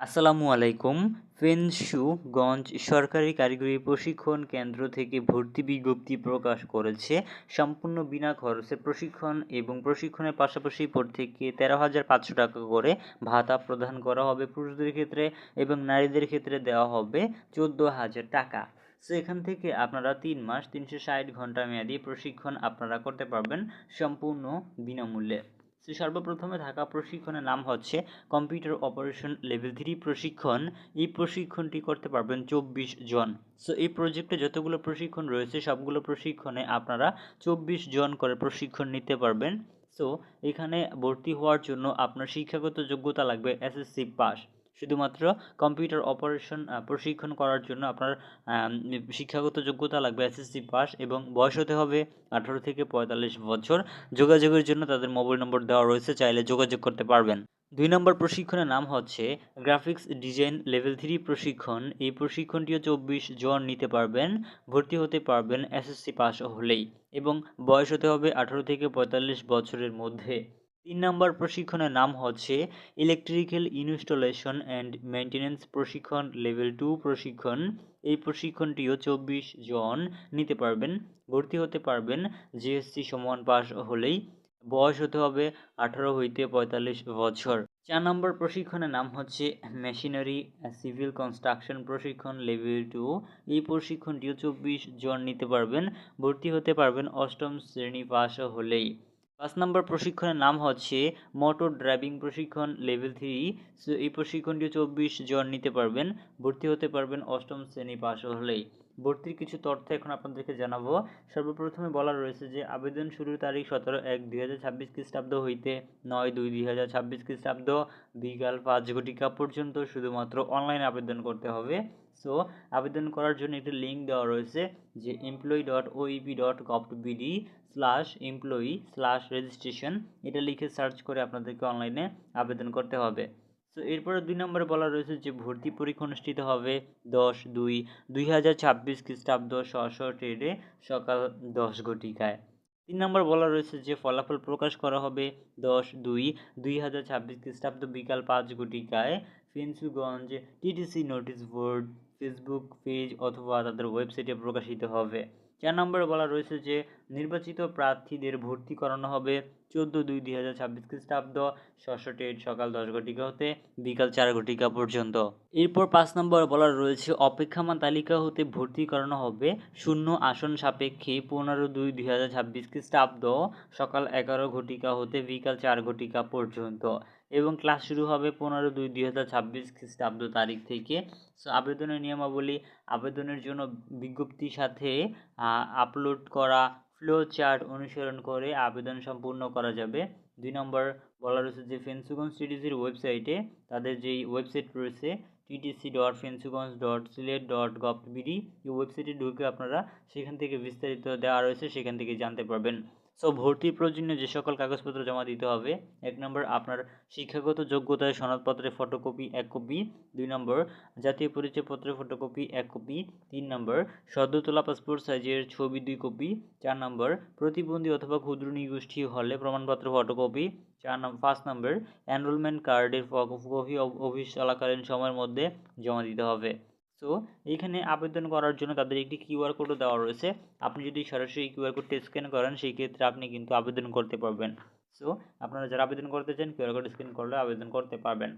আসসালামু আলাইকুম। ফেনসুগঞ্জ সরকারি কারিগরি প্রশিক্ষণ কেন্দ্র থেকে ভর্তি বিজ্ঞপ্তি প্রকাশ করেছে। সম্পূর্ণ বিনা খরচে প্রশিক্ষণ এবং প্রশিক্ষণের পাশাপাশি পর থেকে তেরো হাজার পাঁচশো টাকা করে ভাতা প্রদান করা হবে পুরুষদের ক্ষেত্রে এবং নারীদের ক্ষেত্রে দেওয়া হবে চোদ্দ হাজার টাকা। সো এখান থেকে আপনারা তিন মাস তিনশো ষাট ঘণ্টা মেয়াদি প্রশিক্ষণ আপনারা করতে পারবেন সম্পূর্ণ বিনামূল্যে। সো সর্বপ্রথমে থাকা প্রশিক্ষণের নাম হচ্ছে কম্পিউটার অপারেশন লেভেল থ্রি প্রশিক্ষণ। এই প্রশিক্ষণটি করতে পারবেন চব্বিশ জন। সো এই প্রজেক্টে যতগুলো প্রশিক্ষণ রয়েছে, সবগুলো প্রশিক্ষণে আপনারা চব্বিশ জন করে প্রশিক্ষণ নিতে পারবেন। সো এখানে ভর্তি হওয়ার জন্য আপনার শিক্ষাগত যোগ্যতা লাগবে এসএসসি পাস। শুধুমাত্র কম্পিউটার অপারেশন প্রশিক্ষণ করার জন্য আপনার শিক্ষাগত যোগ্যতা লাগবে এসএসসি পাস এবং বয়স হতে হবে আঠারো থেকে পঁয়তাল্লিশ বছর। যোগাযোগের জন্য তাদের মোবাইল নম্বর দেওয়া রয়েছে, চাইলে যোগাযোগ করতে পারবেন। দুই নম্বর প্রশিক্ষণের নাম হচ্ছে গ্রাফিক্স ডিজাইন লেভেল থ্রি প্রশিক্ষণ। এই প্রশিক্ষণটিও চব্বিশ জন নিতে পারবেন, ভর্তি হতে পারবেন এসএসসি পাস হলেই এবং বয়স হতে হবে আঠারো থেকে পঁয়তাল্লিশ বছরের মধ্যে। তিন নম্বর প্রশিক্ষণের নাম হচ্ছে ইলেকট্রিক্যাল ইনস্টলেশন অ্যান্ড মেনটেন্যান্স প্রশিক্ষণ লেভেল টু প্রশিক্ষণ। এই প্রশিক্ষণটিও চব্বিশ জন নিতে পারবেন, ভর্তি হতে পারবেন জিএসসি সমান পাস হলেই। বয়স হতে হবে আঠারো হইতে পঁয়তাল্লিশ বছর। চার নম্বর প্রশিক্ষণের নাম হচ্ছে মেশিনারি সিভিল কনস্ট্রাকশন প্রশিক্ষণ লেভেল টু এই প্রশিক্ষণটিও চব্বিশ জন নিতে পারবেন, ভর্তি হতে পারবেন অষ্টম শ্রেণি পাস হলেই। পাঁচ নম্বর প্রশিক্ষণের নাম হচ্ছে মোটর ড্রাইভিং প্রশিক্ষণ লেভেল থ্রি। এই প্রশিক্ষণটি চব্বিশ জন নিতে পারবেন, ভর্তি হতে পারবেন অষ্টম শ্রেণি পাশ হলেই। ভর্তির কিছু তথ্য এখন আপনাদেরকে জানাব। সর্বপ্রথমে বলা রয়েছে যে, আবেদন শুরুর তারিখ সতেরো এক দুই হাজার ছাব্বিশ খ্রিস্টাব্দ হইতে নয় দুই দুই হাজার ছাব্বিশ খ্রিস্টাব্দ। বিকাল পাঁচ ঘটিকা পর্যন্ত শুধুমাত্র অনলাইন আবেদন করতে হবে। সো আবেদন করার জন্য একটি লিঙ্ক দেওয়া রয়েছে যে employee dot OEP dot gov BD slash employee slash registration এটা লিখে সার্চ করে আপনাদেরকে অনলাইনে আবেদন করতে হবে। তো এরপরে দুই নম্বরে বলা রয়েছে যে ভর্তি পরীক্ষা অনুষ্ঠিত হবে দশ দুই দুই হাজার ছাব্বিশ খ্রিস্টাব্দ স্ব ট্রেডে সকাল দশ ঘটিকায়। তিন নম্বর বলা রয়েছে যে ফলাফল প্রকাশ করা হবে দশ দুই দুই হাজার ছাব্বিশ খ্রিস্টাব্দ বিকাল পাঁচ ঘটিকায়। Fenchuganj TTC notice board, Facebook page অথবা তাদের ওয়েবসাইটে প্রকাশিত হবে। চার নম্বরে বলা রয়েছে যে নির্বাচিত প্রার্থীদের ভর্তি করানো হবে চোদ্দ দুই দুই হাজার ছাব্বিশ খ্রিস্টাব্দ, ষষ্ঠ ডেট সকাল দশ ঘটিকা হতে বিকাল চার ঘটিকা পর্যন্ত। এরপর পাঁচ নম্বর বলা রয়েছে অপেক্ষামান তালিকা হতে ভর্তি করানো হবে শূন্য আসন সাপেক্ষে পনেরো দুই দুই হাজার ছাব্বিশ খ্রিস্টাব্দ, সকাল এগারো ঘটিকা হতে বিকাল চার ঘটিকা পর্যন্ত। এবং ক্লাস শুরু হবে পনেরো দুই দুই হাজার ছাব্বিশ খ্রিস্টাব্দ তারিখ থেকে। সো আবেদনের নিয়মাবলী, আবেদনের জন্য বিজ্ঞপ্তির সাথে আপলোড করা ফ্লো চার্ট অনুসরণ করে আবেদন সম্পূর্ণ করা যাবে। দুই নম্বর, বলা রয়েছে যে ফেন্সুগঞ্জ টিটিসির ওয়েবসাইটে তাদের যেই ওয়েবসাইট রয়েছে TTC dot Fenchuganj dot Sylhet dot gov BD এই ওয়েবসাইটে ঢুকে আপনারা সেখান থেকে বিস্তারিত দেওয়া রয়েছে, সেখান থেকে জানতে পারবেন। সো ভর্তির প্রয়োজনীয় যে সকল কাগজপত্র জমা দিতে হবে, এক নম্বর আপনার শিক্ষাগত যোগ্যতায় সনদপত্রের ফটোকপি এক কপি দুই নম্বর জাতীয় পরিচয়পত্রের ফটোকপি এক কপি তিন নম্বর সদ্য তোলা পাসপোর্ট সাইজের ছবি, দুই কপি চার নম্বর প্রতিবন্ধী অথবা ক্ষুদ্র নিগোষ্ঠী হলে প্রমাণপত্র ফটোকপি চার নম্বর পাঁচ নম্বর এনরোলমেন্ট কার্ডের কপি অফিস চলাকালীন সময়ের মধ্যে জমা দিতে হবে। সো এখানে আবেদন করার জন্য তাদের একটি কিউআর কোডও দেওয়া রয়েছে। আপনি যদি সরাসরি কিউআর কোডটি স্ক্যান করেন, সেই ক্ষেত্রে আপনি কিন্তু আবেদন করতে পারবেন। সো আপনারা যারা আবেদন করতে চান কিউআর কোড স্ক্যান করলে আবেদন করতে পারবেন।